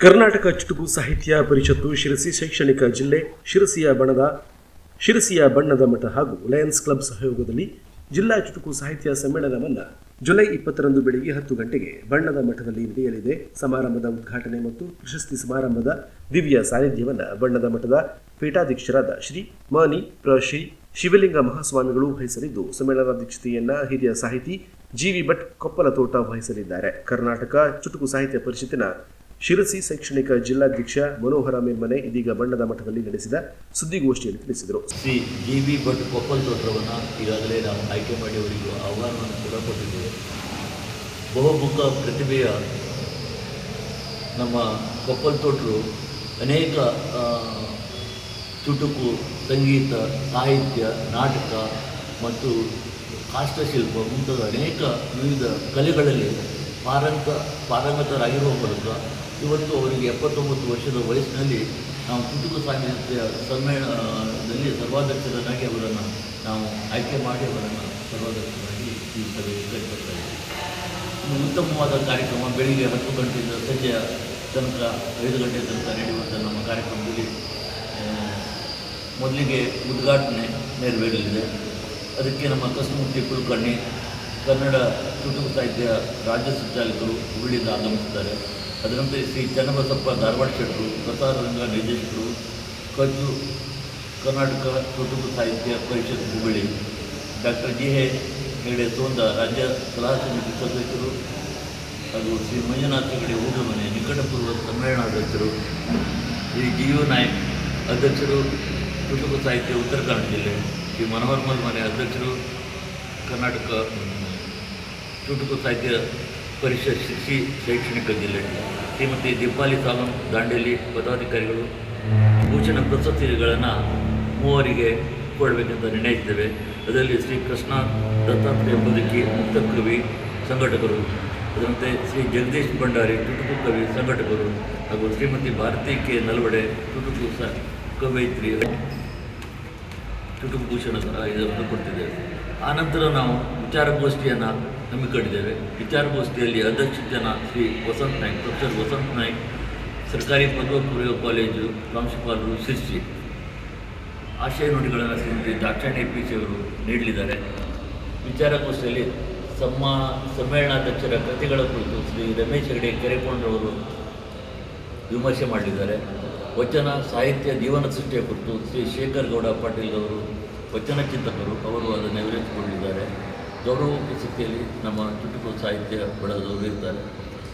ಕರ್ನಾಟಕ ಚುಟುಕು ಸಾಹಿತ್ಯ ಪರಿಷತ್ತು ಶಿರಸಿ ಶೈಕ್ಷಣಿಕ ಜಿಲ್ಲೆ ಶಿರಸಿಯ ಬಣದ, ಶಿರಸಿಯ ಬಣ್ಣದ ಮಠ ಹಾಗೂ ಲಯನ್ಸ್ ಕ್ಲಬ್ ಸಹಯೋಗದಲ್ಲಿ ಜಿಲ್ಲಾ ಚುಟುಕು ಸಾಹಿತ್ಯ ಸಮ್ಮೇಳನವನ್ನು ಜುಲೈ ಇಪ್ಪತ್ತರಂದು ಬೆಳಿಗ್ಗೆ ಹತ್ತು ಗಂಟೆಗೆ ಬಣ್ಣದ ಮಠದಲ್ಲಿ ನಡೆಯಲಿದೆ. ಸಮಾರಂಭದ ಉದ್ಘಾಟನೆ ಮತ್ತು ಪ್ರಶಸ್ತಿ ಸಮಾರಂಭದ ದಿವ್ಯ ಸಾನ್ನಿಧ್ಯವನ್ನು ಬಣ್ಣದ ಮಠದ ಪೀಠಾಧ್ಯಕ್ಷರಾದ ಶ್ರೀ ಮಾನಿ ಪ್ರ ಶ್ರೀ ಶಿವಲಿಂಗ ಮಹಾಸ್ವಾಮಿಗಳು ವಹಿಸಲಿದ್ದು ಸಮ್ಮೇಳನಾಧ್ಯಕ್ಷತೆಯನ್ನ ಹಿರಿಯ ಸಾಹಿತಿ ಜಿವಿ ಭಟ್ ಕೊಪ್ಪಲತೋಟ ವಹಿಸಲಿದ್ದಾರೆ. ಕರ್ನಾಟಕ ಚುಟುಕು ಸಾಹಿತ್ಯ ಪರಿಷತ್ತಿನ ಶಿರಸಿ ಶೈಕ್ಷಣಿಕ ಜಿಲ್ಲಾಧ್ಯಕ್ಷ ಮನೋಹರ ಮೇಲ್ಮನೆ ಇದೀಗ ಬಣ್ಣದ ಮಠದಲ್ಲಿ ನಡೆಸಿದ ಸುದ್ದಿಗೋಷ್ಠಿಯಲ್ಲಿ ತಿಳಿಸಿದರು. ಶ್ರೀ ಜಿ ಬಿ ಭಟ್ ಕೊಪ್ಪಲ್ ತೋಟವನ್ನು ಈಗಾಗಲೇ ನಾವು ಆಯ್ಕೆ ಮಾಡಿ ಅವರಿಗೆ ಆಹ್ವಾನವನ್ನು ಕೂಡ ಕೊಟ್ಟಿದ್ದೇವೆ. ಬಹುಮುಖ ಪ್ರತಿಭೆಯ ನಮ್ಮ ಕೊಪ್ಪಲ್ ತೋಟರು ಅನೇಕ ಚುಟುಕು ಸಂಗೀತ, ಸಾಹಿತ್ಯ, ನಾಟಕ ಮತ್ತು ಕಾಷ್ಟಶಿಲ್ಪ ಮುಂತಾದ ಅನೇಕ ವಿವಿಧ ಕಲೆಗಳಲ್ಲಿ ಪಾರಂಗ ಪಾರಂಗತರಾಗಿರುವ ಮೂಲಕ ಇವತ್ತು ಅವರಿಗೆ ಎಪ್ಪತ್ತೊಂಬತ್ತು ವರ್ಷದ ವಯಸ್ಸಿನಲ್ಲಿ ನಾವು ಕುಟುಂಬ ಸಾಹಿತ್ಯ ಸಮ್ಮೇಳನದಲ್ಲಿ ಸರ್ವಾಧ್ಯಕ್ಷರನ್ನಾಗಿ ಅವರನ್ನು ನಾವು ಆಯ್ಕೆ ಮಾಡಿ ಅವರನ್ನು ಸರ್ವಾಧ್ಯಕ್ಷರಾಗಿ ಈ ಸಭೆಗೆ ಕರೆತರ್ತಾ ಇದ್ದೀವಿ. ಉತ್ತಮವಾದ ಕಾರ್ಯಕ್ರಮ ಬೆಳಿಗ್ಗೆ ಹತ್ತು ಗಂಟೆಯಿಂದ ಸಂಜೆಯ ತನಕ ಐದು ಗಂಟೆ ತನಕ ನಡೆಯುವಂಥ ನಮ್ಮ ಕಾರ್ಯಕ್ರಮದಲ್ಲಿ ಮೊದಲಿಗೆ ಉದ್ಘಾಟನೆ ನೆರವೇರಲಿದೆ. ಅದಕ್ಕೆ ನಮ್ಮ ಕಸಮೂರ್ತಿ ಕುಲಕರ್ಣಿ, ಕನ್ನಡ ಕುಟುಂಬ ಸಾಹಿತ್ಯ ರಾಜ್ಯ ಸಂಚಾಲಕರು ಹುಬ್ಬಳ್ಳಿಯಿಂದ ಆಗಮಿಸಿದ್ದಾರೆ ಅದರಂತೆ ಶ್ರೀ ಚನ್ನಬಸಪ್ಪ ಧಾರವಾಡ ಶೆಟ್ಟರು ಪ್ರಸಾರ ರಂಗ ನಿರ್ದೇಶಕರು ಕಚ್ಚು Karnataka Kutumba Sahitya Parishat Hubballi doctor G A Hegde Sonda ರಾಜ್ಯ ಸಲಹಾ ಸಮಿತಿ ಸದಸ್ಯರು ಹಾಗೂ ಶ್ರೀ ಮಂಜುನಾಥ ಹೆಗಡೆ ಊಟಮನೆ ನಿಕಟಪೂರ್ವ ಸಮ್ಮೇಳನಾಧ್ಯಕ್ಷರು ಶ್ರೀ ಜಿ ಯು ನಾಯಕ್ ಅಧ್ಯಕ್ಷರು, ಕುಟುಂಬ ಸಾಹಿತ್ಯ ಉತ್ತರ ಕನ್ನಡ ಜಿಲ್ಲೆ, ಶ್ರೀ ಮನೋಹರ್ ಮನೆ ಅಧ್ಯಕ್ಷರು, ಕರ್ನಾಟಕ ಕುಟುಂಬ ಸಾಹಿತ್ಯ ಪರಿಷತ್ ಶಿಕ್ಷಿ ಶೈಕ್ಷಣಿಕ ಜಿಲ್ಲೆ. ಶ್ರೀಮತಿ ದೀಪಾಲಿ ತಾಲೂಕು ದಾಂಡೇಲಿ ಪದಾಧಿಕಾರಿಗಳು. ಭೂಷಣ ಪ್ರಶಸ್ತಿಗಳನ್ನು ಮೂವರಿಗೆ ಕೊಡಬೇಕೆಂತ ನಿರ್ಣಯಿಸಿದ್ದೇವೆ. ಅದರಲ್ಲಿ ಶ್ರೀ ಕೃಷ್ಣ ದತ್ತಾತ್ರೇಯ ಬದುಕಿ ಮುಕ್ತ ಕವಿ ಸಂಘಟಕರು, ಅದರಂತೆ ಶ್ರೀ ಜಗದೀಶ್ ಭಂಡಾರಿ ತುಟುಕು ಕವಿ ಸಂಘಟಕರು ಹಾಗೂ ಶ್ರೀಮತಿ ಭಾರತಿ ಕೆ ನಲ್ವಡೆ ಚುಟುಕು ಸ ಕವಯಿತ್ರಿ ಚುಟುಕು ಭೂಷಣ ಇದನ್ನು ಕೊಡ್ತಿದ್ದೇವೆ. ಆನಂತರ ನಾವು ವಿಚಾರಗೋಷ್ಠಿಯನ್ನು ಹಮ್ಮಿಕೊಂಡಿದ್ದೇವೆ ವಿಚಾರಗೋಷ್ಠಿಯಲ್ಲಿ ಅಧ್ಯಕ್ಷತೆಯನ್ನು ಶ್ರೀ ವಸಂತ್ ನಾಯ್ಕ್, ಪ್ರೊಫೆಸರ್ ವಸಂತ್ ನಾಯ್ಕ್, ಸರ್ಕಾರಿ ಪದವಿ ಪೂರ್ವ ಕಾಲೇಜು ಪ್ರಾಂಶುಪಾಲರು ಶಿರ್ಸಿ. ಆಶಯ ನುಡಿಗಳನ್ನು ಶ್ರೀಮತಿ ದಾಕ್ಷಾಯಣಿ ಪಿ ಸಿ ಅವರು ನೀಡಲಿದ್ದಾರೆ. ವಿಚಾರಗೋಷ್ಠಿಯಲ್ಲಿ ಸಮ್ಮ, ಸಮ್ಮೇಳನಾಧ್ಯಕ್ಷರ ಕೃತಿಗಳ ಕುರಿತು ಶ್ರೀ ರಮೇಶ್ ಹೆಗಡೆ ಕೆರೆಕೊಂಡ್ರವರು ವಿಮರ್ಶೆ ಮಾಡಲಿದ್ದಾರೆ ವಚನ, ಸಾಹಿತ್ಯ, ಜೀವನ ಸೃಷ್ಟಿಯ ಕುರಿತು ಶ್ರೀ ಶೇಖರ್ ಗೌಡ ಪಾಟೀಲ್ ಅವರು ವಚನ ಚಿಂತಕರು ಅವರು ಅದನ್ನು ನೆರವೇರಿಸಿಕೊಂಡಿದ್ದಾರೆ ಗೌರವ ಸ್ಥಿತಿಯಲ್ಲಿ ನಮ್ಮ ಚುಟುಕು ಸಾಹಿತ್ಯ ಬಳಸೋರು ಇರ್ತಾರೆ.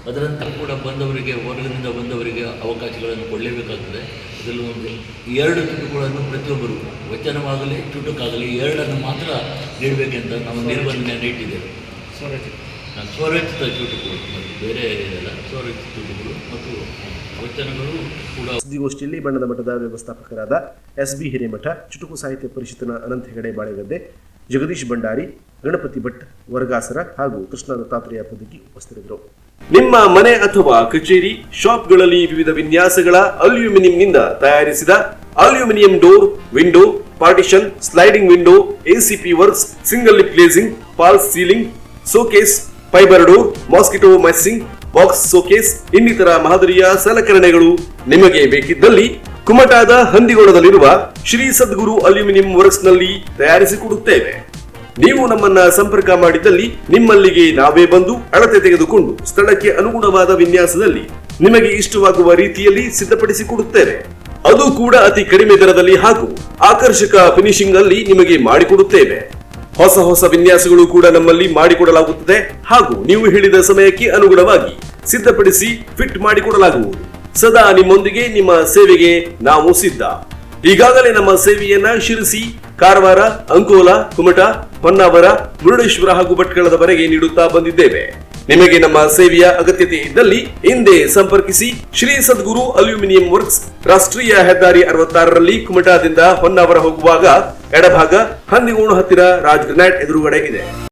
ಅದರಂತೆ ಕೂಡ ಬಂದವರಿಗೆ ಹೊರಗಿನಿಂದ ಬಂದವರಿಗೆ ಅವಕಾಶಗಳನ್ನು ಕೊಡಲೇಬೇಕಾಗ್ತದೆ. ಅದರಲ್ಲಿ ಒಂದು ಎರಡು ಚುಟುಕುಗಳನ್ನು ಪ್ರತಿಯೊಬ್ಬರು ವಚನವಾಗಲಿ ಚುಟುಕಾಗಲಿ ಎರಡನ್ನು ಮಾತ್ರ ನೀಡಬೇಕೆಂತ ನಾವು ನಿರ್ಬಂಧನೆಯನ್ನು ಇಟ್ಟಿದ್ದೇವೆ ನಾನು ಸ್ವರಚಿತ ಚುಟುಕುಗಳು ಮತ್ತು ಬೇರೆ ಇದೆಲ್ಲ ಸ್ವರಚಿತ ಚುಟುಕುಗಳು ಮತ್ತು ವಚನಗಳು ಕೂಡ ಸುದ್ದಿಗೋಷ್ಠಿಯಲ್ಲಿ ಬಣ್ಣದ ಮಠದ ವ್ಯವಸ್ಥಾಪಕರಾದ ಎಸ್ ಬಿ ಹಿರೇಮಠ ಚುಟುಕು ಸಾಹಿತ್ಯ ಪರಿಷತ್ತಿನ ಅನಂತ ಹೆಗಡೆ ಬಾಳೆಗದ್ದೆ ಜಗದೀಶ್ ಭಂಡಾರಿ, ಗಣಪತಿ ಭಟ್, ವರ್ಗಾಸರ ಹಾಗೂ ಕೃಷ್ಣ ದತ್ತಾತ್ರೇಯ ಪದಕಿ ಉಪಸ್ಥಿತರಿದ್ದರು. ನಿಮ್ಮ ಮನೆ ಅಥವಾ ಕಚೇರಿ, ಶಾಪ್ಗಳಲ್ಲಿ ವಿವಿಧ ವಿನ್ಯಾಸಗಳ ಅಲ್ಯೂಮಿನಿಯಂನಿಂದ ತಯಾರಿಸಿದ aluminium door, window, partition, sliding window ACP works, single lip glazing false ceiling, showcase, fibre door, mosquito messing box showcase, ಇನ್ನಿತರ ಮಾದರಿಯ ಸಲಕರಣೆಗಳು ನಿಮಗೆ ಬೇಕಿದ್ದಲ್ಲಿ ಕುಮಟಾದ ಹಂದಿಗೋಳದಲ್ಲಿರುವ ಶ್ರೀ ಸದ್ಗುರು ಅಲ್ಯೂಮಿನಿಯಂ ವರ್ಕ್ಸ್ನಲ್ಲಿ ತಯಾರಿಸಿಕೊಡುತ್ತೇವೆ ನೀವು ನಮ್ಮನ್ನ ಸಂಪರ್ಕ ಮಾಡಿದ್ದಲ್ಲಿ ನಿಮ್ಮಲ್ಲಿಗೆ ನಾವೇ ಬಂದು ಅಳತೆ ತೆಗೆದುಕೊಂಡು ಸ್ಥಳಕ್ಕೆ ಅನುಗುಣವಾದ ವಿನ್ಯಾಸದಲ್ಲಿ ನಿಮಗೆ ಇಷ್ಟವಾಗುವ ರೀತಿಯಲ್ಲಿ ಸಿದ್ಧಪಡಿಸಿಕೊಡುತ್ತೇವೆ ಅದು ಕೂಡ ಅತಿ ಕಡಿಮೆ ದರದಲ್ಲಿ ಹಾಗೂ ಆಕರ್ಷಕ ಫಿನಿಶಿಂಗ್ ಅಲ್ಲಿ ನಿಮಗೆ ಮಾಡಿಕೊಡುತ್ತೇವೆ. ಹೊಸ ಹೊಸ ವಿನ್ಯಾಸಗಳು ಕೂಡ ನಮ್ಮಲ್ಲಿ ಮಾಡಿಕೊಡಲಾಗುತ್ತದೆ ಹಾಗೂ ನೀವು ಹೇಳಿದ ಸಮಯಕ್ಕೆ ಅನುಗುಣವಾಗಿ ಸಿದ್ಧಪಡಿಸಿ ಫಿಟ್ ಮಾಡಿಕೊಡಲಾಗುವುದು. ಸದಾ ನಿಮ್ಮೊಂದಿಗೆ, ನಿಮ್ಮ ಸೇವೆಗೆ ನಾವು ಸಿದ್ಧ. ಈಗಾಗಲೇ ನಮ್ಮ ಸೇವೆಯನ್ನ ಶಿರಸಿ, ಕಾರವಾರ, ಅಂಕೋಲ, ಕುಮಟಾ, ಹೊನ್ನಾವರ, ಮುರುಡೇಶ್ವರ ಹಾಗೂ ಭಟ್ಕಳದವರೆಗೆ ನೀಡುತ್ತಾ ಬಂದಿದ್ದೇವೆ. ನಿಮಗೆ ನಮ್ಮ ಸೇವೆಯ ಅಗತ್ಯತೆ ಇದ್ದಲ್ಲಿ ಹಿಂದೆ ಸಂಪರ್ಕಿಸಿ, ಶ್ರೀ ಸದ್ಗುರು ಅಲ್ಯೂಮಿನಿಯಂ ವರ್ಕ್ಸ್ ರಾಷ್ಟ್ರೀಯ ಹೆದ್ದಾರಿ ಅರವತ್ತಾರರಲ್ಲಿ ಕುಮಟಾದಿಂದ ಹೊನ್ನಾವರ ಹೋಗುವಾಗ, ಎಡಭಾಗ ಹಂದಿಗೋಣು ಹತ್ತಿರ ರಾಜ್ ಗ್ರನೈಟ್ ಎದುರುಗಡೆ ಇದೆ.